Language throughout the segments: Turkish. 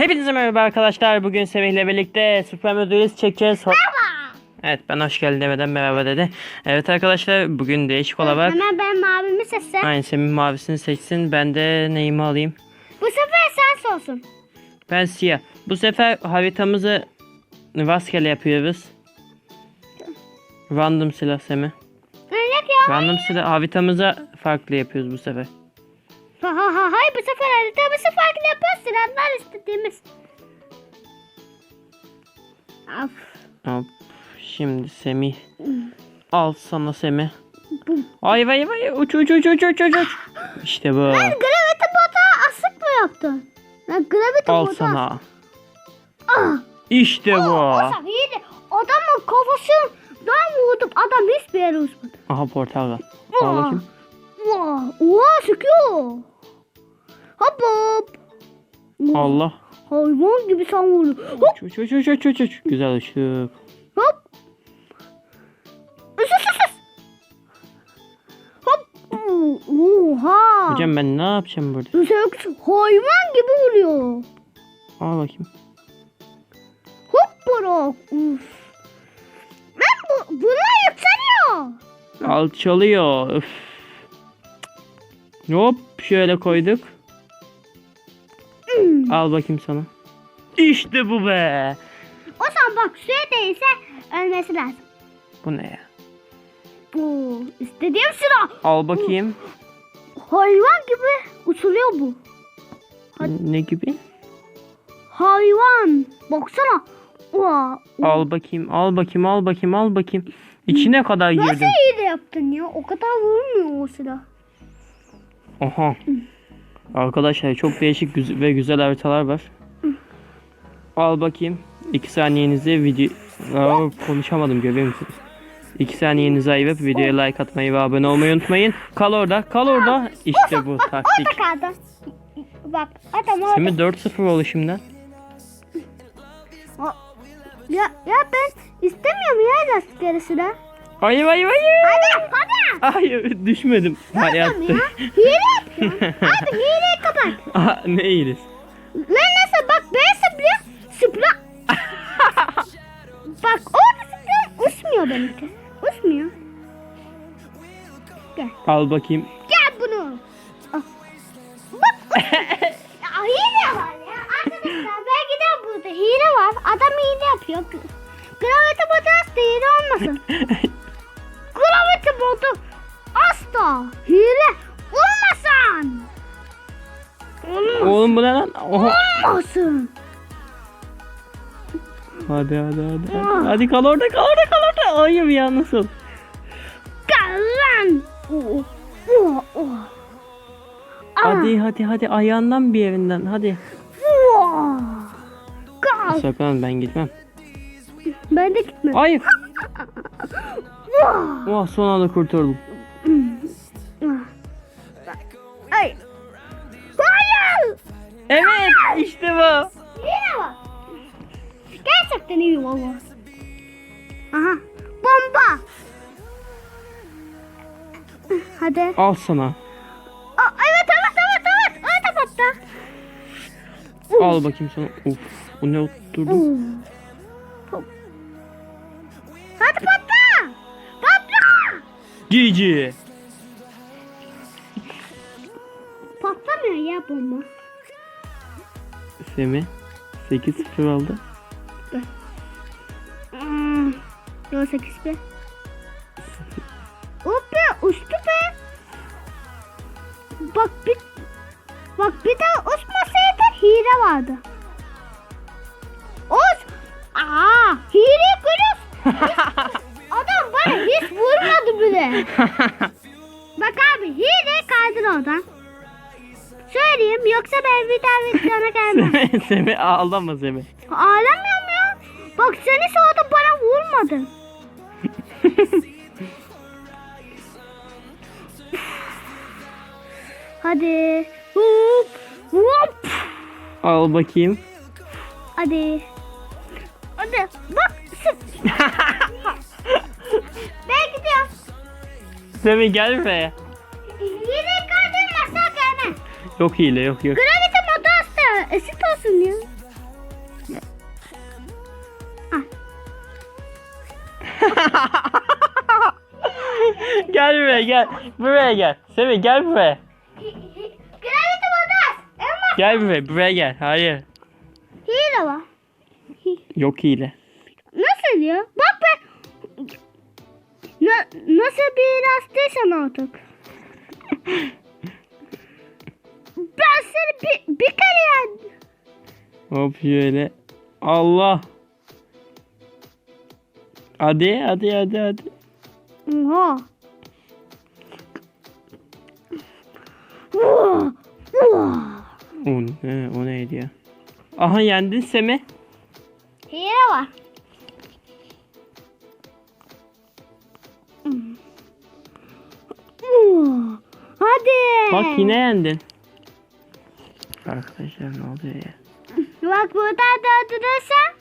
Hepinize merhaba arkadaşlar. Bugün Semih ile birlikte Super Modülüs çekeceğiz. Merhaba. Evet ben hoş geldin demeden merhaba dedi. Evet arkadaşlar bugün değişik olarak. Hemen ben mavimi seçsem. Aynen Semih mavisini seçsin. Ben de neyimi alayım. Bu sefer sen olsun. Ben siyah. Bu sefer haritamızı rastgele yapıyoruz. Random silah Semih. Random silah haritamıza farklı yapıyoruz bu sefer. Ha ha ha hayır bu sefer haritamızı farklı yapıyoruz. Sıralar istediğimiz. Of. Hop. Şimdi Semih. Al sana Semih. Ay vay vay uç uç uç uç uç uç uç. İşte bu. Gravity bota asık mı yaptın? Lan gravity Al bota. sana. Ah. İşte bu. O iyi. Adamın kafasından vurdum. Adam hiçbir yere uçmadı. Aha portakal. Al bakayım. Oha sıkıyor. Hop hop. Allah. Hayvan gibi sen vurdun. Hop Uç uç uç uç uç uç. Güzel uçtuk. hop. Üs üs üs. Hop. Oha. Hocam ben ne yapacağım burada? Üsek hayvan gibi vuruyor. Al bakayım. Hop bırak. Uf. Ben bu, bunlar yükseliyor. Alçalıyor. Öf. Hop şöyle koyduk. Al bakayım sana. İşte bu be. O zaman bak suya değilse ölmesi lazım. Bu ne ya? Bu istediğim sıra. Al bakayım. Hayvan gibi uçuluyor bu. Ne gibi? Hayvan. Baksana. Oha. Al bakayım, al bakayım, al bakayım, al bakayım. İçine kadar Nasıl girdim. iyi de yaptın ya? O kadar vurmuyor o silah. Aha. Arkadaşlar çok değişik güz- ve güzel haritalar var. Al bakayım. 2 saniyenizi video... Aa, konuşamadım görüyor musunuz? 2 saniyenizi ayırıp videoya like atmayı ve abone olmayı unutmayın. Kal orada, kal orada. İşte bu taktik. Orada kaldı. Bak adam orada. Şimdi 4-0 oldu şimdiden. Ya, ya ben istemiyorum ya rastgele silah. Hayır hayır hayır. Hadi hadi. Hayır düşmedim. Adam Hayatta. ya. Hile. Abi hileyi kapat. Aha, ne iyiliz. Lan nasıl bak ben sıplıyorum. Sıpla. bak orada sıplıyorum. Usmuyor benimki. Usmuyor. Al bakayım. Gel bunu. Al. Bak. ya, hile var ya. Arkadaşlar belki de burada hile var. Adam hile yapıyor. Gravity botu asla hile olmasın. Asla hile. Olmasın. Oğlum bu ne lan? Oha. Olmasın. Hadi hadi hadi. Hadi, hadi kal orada kal orada kal orada. Hayır ya nasıl? Gel lan. Oh, oh, oh. Ah, Hadi hadi hadi ayağından bir yerinden hadi. oh. Gel. Sakın ben gitmem. Ben de gitmem. Hayır. Oh son anda kurtuldum. İşte bu. Yine bak. Gerçekten iyi valla. Aha. Bomba. Hadi. Al sana. Aa, evet evet evet evet. Öyle patla. Al bakayım sana. Uf bu ne oturdu? Hop. Hadi patla. Patla. Cici. Patlamıyor ya bomba. Semi 8-0 aldı. Hmm. Yo 8 be. Hop be uçtu be. Bak bir Bak bir daha uçmasaydı hile vardı. Uç. Aa hile görüyorsun. Adam bana hiç vurmadı bile. Bak abi hile kaydın oradan. Söyleyeyim yoksa ben bir daha vizyona gelmem. Semi, ağlama Semi. Ağlamıyorum ya. Bak seni orada bana vurmadın. Hadi. Hop. Hop. Al bakayım. Hadi. Hadi. Bak. ben gidiyorum. Semi gel buraya. Yine. Yok hile yok yok. Gravity modu hasta. Esit olsun ya. Ah. gel buraya gel. Buraya gel. Seve gel buraya. Gravity modu hasta. Ama Gel buraya buraya gel. Hayır. hile var. Yok hile. Nasıl ya? Bak ben. Na- nasıl bir hastaysan artık. seni bir, bir kere yendim. Hop şöyle. Allah. Hadi hadi hadi hadi. Oha. O, ne, o neydi ya? Aha yendin Semih. Hile var. Hadi. Bak yine yendin. Arkadaşlar ne oluyor ya? Bak buradan döndürürsen.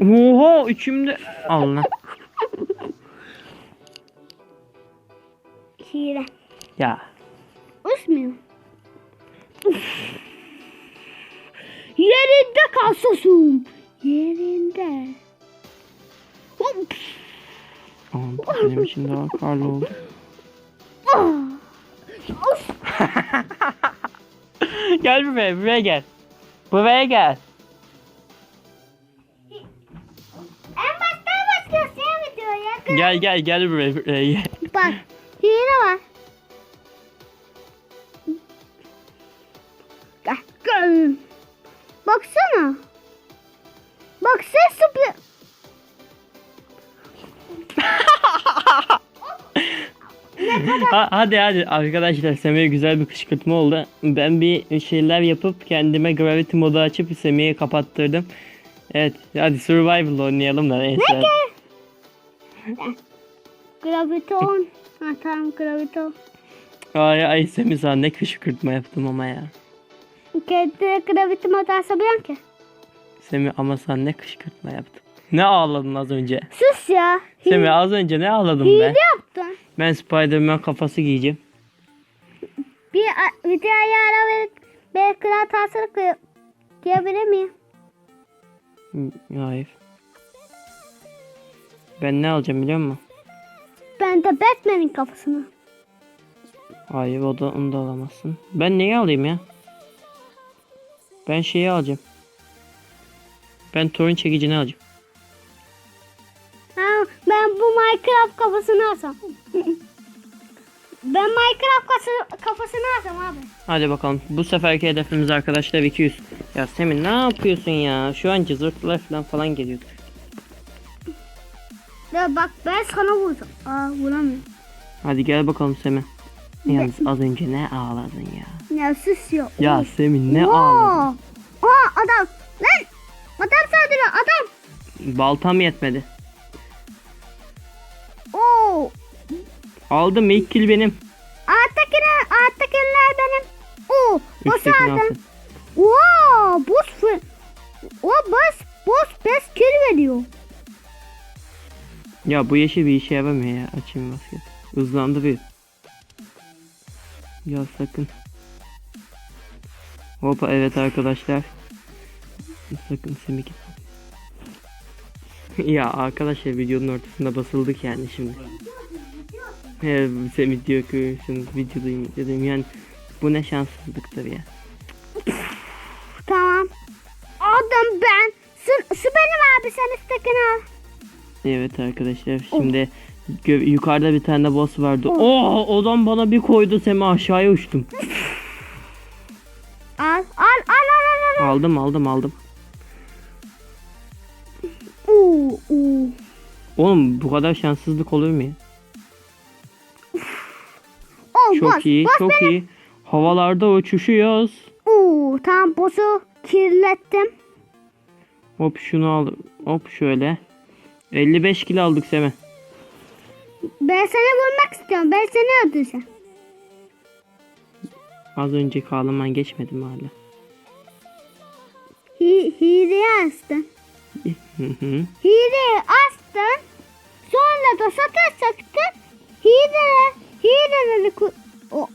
Oha içimde. Allah. Hile. Ya. Usmuyor. Yerinde kalsasın. Yerinde. Hop. Aman benim için daha karlı oldu. gel buraya buraya gel. Buraya gel. En baştan başlıyor sen video ya. Gel gel gel buraya buraya gel. Bak hile var. Baksana. Ha, hadi hadi arkadaşlar Semih'e güzel bir kışkırtma oldu. Ben bir şeyler yapıp kendime gravity modu açıp Semih'i kapattırdım. Evet hadi survival oynayalım da neyse. Graviton. Ha tamam graviton. Ay ay Semih sana ne kışkırtma yaptım ama ya. Kendi graviton atarsa ki. Semih ama sana ne kışkırtma yaptım. Ne ağladın az önce? Sus ya. Semih az önce ne ağladın Hile be? yaptın. Ben Spiderman kafası giyeceğim. Bir videoya ara verip tasarı koy- giyebilir miyim? Hı, Hayır. Ben ne alacağım biliyor musun? Ben de Batman'in kafasını. Hayır o da onu da alamazsın. Ben neyi alayım ya? Ben şeyi alacağım. Ben torun çekicini alacağım. Minecraft kafasını alsam. ben Minecraft kafası, kafasını alsam abi. Hadi bakalım. Bu seferki hedefimiz arkadaşlar 200. Ya Semih ne yapıyorsun ya? Şu an cızırtılar falan falan geliyor. Ya bak ben sana vurdum. Aa vuramıyorum. Hadi gel bakalım Semih. Yalnız az önce ne ağladın ya? Ya sus ya. Ya Semih ne Oo. ağladın? Aa adam. Lan. Adam saldırıyor adam. Baltam yetmedi. Aldım ilk kill benim. Alttakiler, alttakiler benim. Oo. Boss Üsttekini aldım. Oo. Boss. O boss. Boss best kill veriyor. Ya bu yeşil bir işe yaramıyor ya. Açayım basket. Hızlandırıyor. Ya sakın. Hoppa evet arkadaşlar. Sakın Semih git. ya arkadaşlar videonun ortasında basıldık yani şimdi. Diyor ki şunu videodayım dedim yani bu ne şanssızlıktır ya. Tamam. Adam ben. Su, su benim abi sen üsttekini al. Evet arkadaşlar şimdi gö- yukarıda bir tane boss vardı. Oh odan bana bir koydu Semih aşağıya uçtum. Al al al al al. al. Aldım aldım aldım. Oo, oo. Oğlum bu kadar şanssızlık olur mu ya? Çok iyi çok benim. iyi. Havalarda uçuşuyoruz. Oo, tamam boss'u kirlettim. Hop şunu al. Hop şöyle. 55 kilo aldık Semih. Ben seni vurmak istiyorum. Ben seni öldüreceğim. Az önceki ağlaman geçmedi mi hala? Hi hileyi astın. Hileyi astın. Sonra da satır saktın. Hile, hileleri ku- o.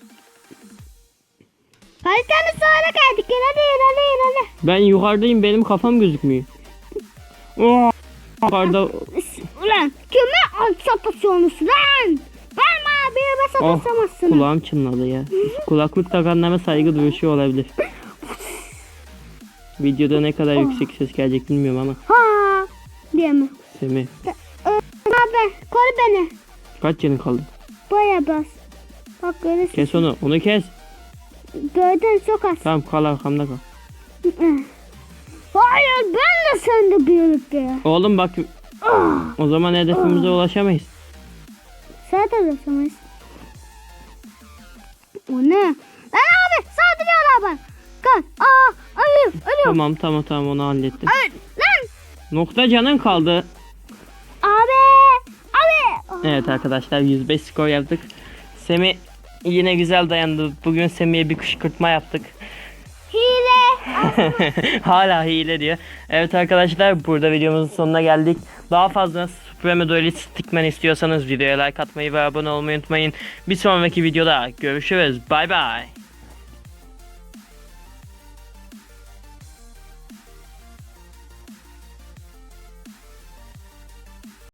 Haritanın sonra geldik. İleri ileri ileri. Ben yukarıdayım benim kafam gözükmüyor. Oh, yukarıda Ulan kime alt sataşıyorsunuz lan? Ben abime Oh sataşamazsınız. kulağım çınladı ya. Kulaklık takanlara saygı duruşu olabilir. Videoda ne kadar yüksek ses gelecek bilmiyorum ama. Ha diye mi? Semih abi koru beni. kaç canın kaldı? Baya bas. Bak görürsün. Kes onu. Onu kes. Gördün çok az. Tamam kal arkamda kal. Hayır ben de sende birlikte. Oğlum bak Ah, o zaman hedefimize ulaşamayız. Sen de ulaşamayız. O ne? Lan abi saldırıyorlar bana. Kan. Aa ölüyorum ölüyorum. Tamam tamam tamam onu hallettim. Ay, lan. Nokta canın kaldı. Abi. Abi. Evet arkadaşlar 105 skor yaptık. Semih yine güzel dayandı. Bugün Semih'e bir kışkırtma yaptık. Hile. Hala hile diyor. Evet arkadaşlar burada videomuzun sonuna geldik. Daha fazla Supreme Duelist Stickman istiyorsanız videoya like atmayı ve abone olmayı unutmayın. Bir sonraki videoda görüşürüz. Bay bay.